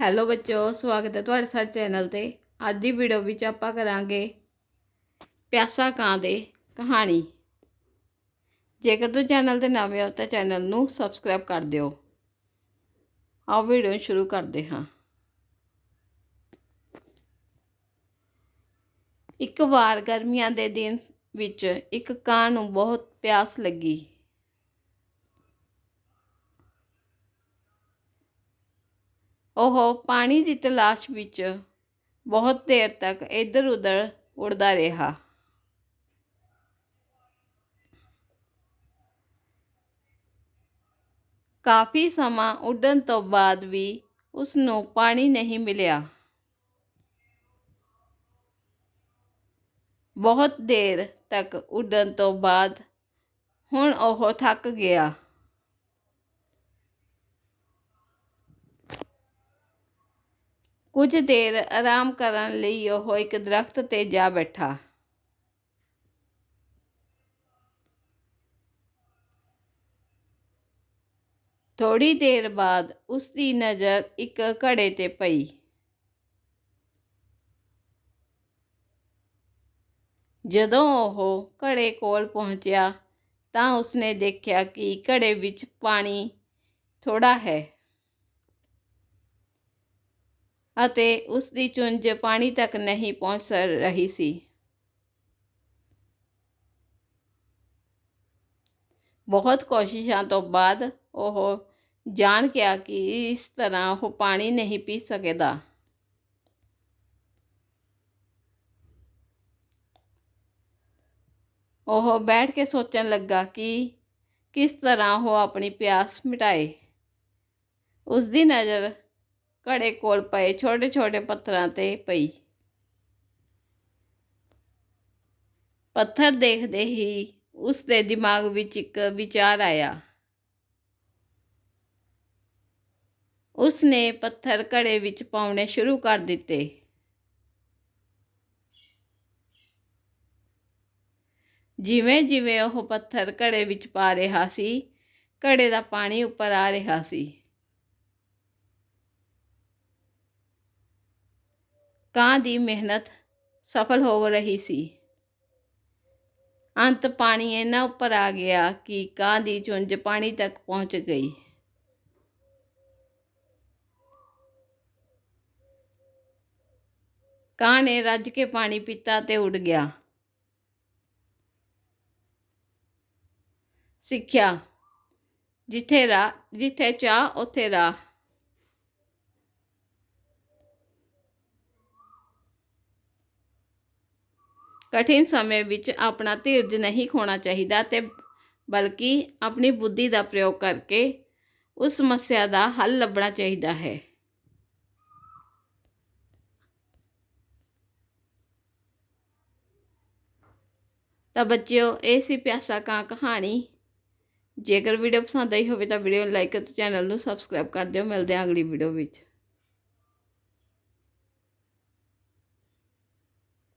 Hello ਬੱਚੋ ਸਵਾਗਤ ਹੈ ਤੁਹਾਡੇ ਸਾਡੇ ਚੈਨਲ ਤੇ। ਅੱਜ ਦੀ ਵੀਡੀਓ ਵਿੱਚ ਆਪਾਂ ਕਰਾਂਗੇ ਪਿਆਸਾ ਕਾਂ ਦੇ ਕਹਾਣੀ। ਜੇਕਰ ਤੁਸੀਂ ਚੈਨਲ ਤੇ ਨਵੇਂ ਹੋ ਤਾਂ ਚੈਨਲ ਨੂੰ ਸਬਸਕ੍ਰਾਈਬ ਕਰ ਦਿਓ। ਆਓ ਵੀਡੀਓ ਸ਼ੁਰੂ ਕਰਦੇ ਹਾਂ। ਇੱਕ ਵਾਰ ਗਰਮੀਆਂ ਦੇ ਦਿਨ ਵਿੱਚ ਇੱਕ ਕਾਂ ਨੂੰ ਬਹੁਤ ਪਿਆਸ ਲੱਗੀ। ਉਹ ਪਾਣੀ ਦੀ ਤਲਾਸ਼ ਵਿੱਚ ਬਹੁਤ ਦੇਰ ਤੱਕ ਇੱਧਰ ਉੱਧਰ ਉੱਡਦਾ ਰਿਹਾ। ਕਾਫੀ ਸਮਾਂ ਉੱਡਣ ਤੋਂ ਬਾਅਦ ਵੀ ਉਸ ਨੂੰ ਪਾਣੀ ਨਹੀਂ ਮਿਲਿਆ। ਬਹੁਤ ਦੇਰ ਤੱਕ ਉੱਡਣ ਤੋਂ ਬਾਅਦ ਹੁਣ ਉਹ ਥੱਕ ਗਿਆ। ਕੁਝ ਦੇਰ ਆਰਾਮ ਕਰਨ ਲਈ ਉਹ ਇੱਕ ਦਰਖਤ ਤੇ ਜਾ ਬੈਠਾ। ਥੋੜੀ ਦੇਰ ਬਾਅਦ ਉਸ ਦੀ ਨਜ਼ਰ ਇੱਕ ਘੜੇ ਤੇ ਪਈ। ਜਦੋਂ ਉਹ ਘੜੇ ਕੋਲ ਪਹੁੰਚਿਆ ਤਾਂ ਉਸਨੇ ਦੇਖਿਆ ਕਿ ਘੜੇ ਵਿੱਚ ਪਾਣੀ ਥੋੜਾ ਹੈ। ਅਤੇ ਉਸ ਦੀ ਚੁੰਝ ਪਾਣੀ ਤੱਕ ਨਹੀਂ ਪਹੁੰਚ ਰਹੀ ਸੀ। ਬਹੁਤ ਕੋਸ਼ਿਸ਼ਾਂ ਤੋਂ ਬਾਅਦ ਉਹ ਜਾਣ ਗਿਆ ਕਿ ਇਸ ਤਰ੍ਹਾਂ ਉਹ ਪਾਣੀ ਨਹੀਂ ਪੀ ਸਕਦਾ। ਉਹ ਬੈਠ ਕੇ ਸੋਚਣ ਲੱਗਾ ਕਿ ਕਿਸ ਤਰ੍ਹਾਂ ਉਹ ਆਪਣੀ ਪਿਆਸ ਮਿਟਾਏ। ਉਸ ਦੀ ਨਜ਼ਰ ਘੜੇ ਕੋਲ ਪਏ, ਛੋਟੇ ਛੋਟੇ ਪੱਥਰਾਂ ਤੇ ਪਈ। ਪੱਥਰ ਦੇਖਦੇ ਹੀ ਉਸ ਦੇ ਦਿਮਾਗ ਵਿੱਚ ਇੱਕ ਵਿਚਾਰ ਆਇਆ। ਉਸ ਨੇ ਪੱਥਰ ਘੜੇ ਵਿੱਚ ਪਾਉਣੇ ਸ਼ੁਰੂ ਕਰ ਦਿੱਤੇ। ਜਿਵੇਂ ਜਿਵੇਂ ਉਹ ਪੱਥਰ ਘੜੇ ਵਿੱਚ ਪਾ ਰਿਹਾ ਸੀ, ਘੜੇ ਦਾ ਪਾਣੀ ਉੱਪਰ ਆ ਰਿਹਾ ਸੀ। ਕਾਂ ਦੀ ਮਿਹਨਤ ਸਫਲ ਹੋ ਰਹੀ ਸੀ। ਅੰਤ ਪਾਣੀ ਇੰਨਾ ਉੱਪਰ ਆ ਗਿਆ ਕਿ ਕਾਂ ਦੀ ਚੁੰਝ ਪਾਣੀ ਤੱਕ ਪਹੁੰਚ ਗਈ। ਕਾਂ ਨੇ ਰੱਜ ਕੇ ਪਾਣੀ ਪੀਤਾ ਤੇ ਉੱਡ ਗਿਆ। ਸਿੱਖਿਆ, ਜਿੱਥੇ ਰਾਹ ਜਿੱਥੇ ਚਾਹ, ਉੱਥੇ ਰਾਹ। ਕਠਿਨ ਸਮੇਂ ਵਿੱਚ ਆਪਣਾ ਧੀਰਜ ਨਹੀਂ ਖੋਣਾ ਚਾਹੀਦਾ ਤੇ ਬਲਕਿ ਆਪਣੀ ਬੁੱਧੀ ਦਾ ਪ੍ਰਯੋਗ ਕਰਕੇ ਉਸ ਸਮੱਸਿਆ ਦਾ ਹੱਲ ਲੱਭਣਾ ਚਾਹੀਦਾ ਹੈ। ਤਾਂ ਬੱਚਿਓ, ਇਹ ਸੀ ਪਿਆਸਾ ਕਾਂ ਕਹਾਣੀ। ਜੇਕਰ ਵੀਡੀਓ ਪਸੰਦ ਆਈ ਹੋਵੇ ਤਾਂ ਵੀਡੀਓ ਨੂੰ ਲਾਈਕ ਅਤੇ ਚੈਨਲ ਨੂੰ ਸਬਸਕ੍ਰਾਈਬ ਕਰ ਦਿਓ। ਮਿਲਦੇ ਹਾਂ ਅਗਲੀ ਵੀਡੀਓ ਵਿੱਚ।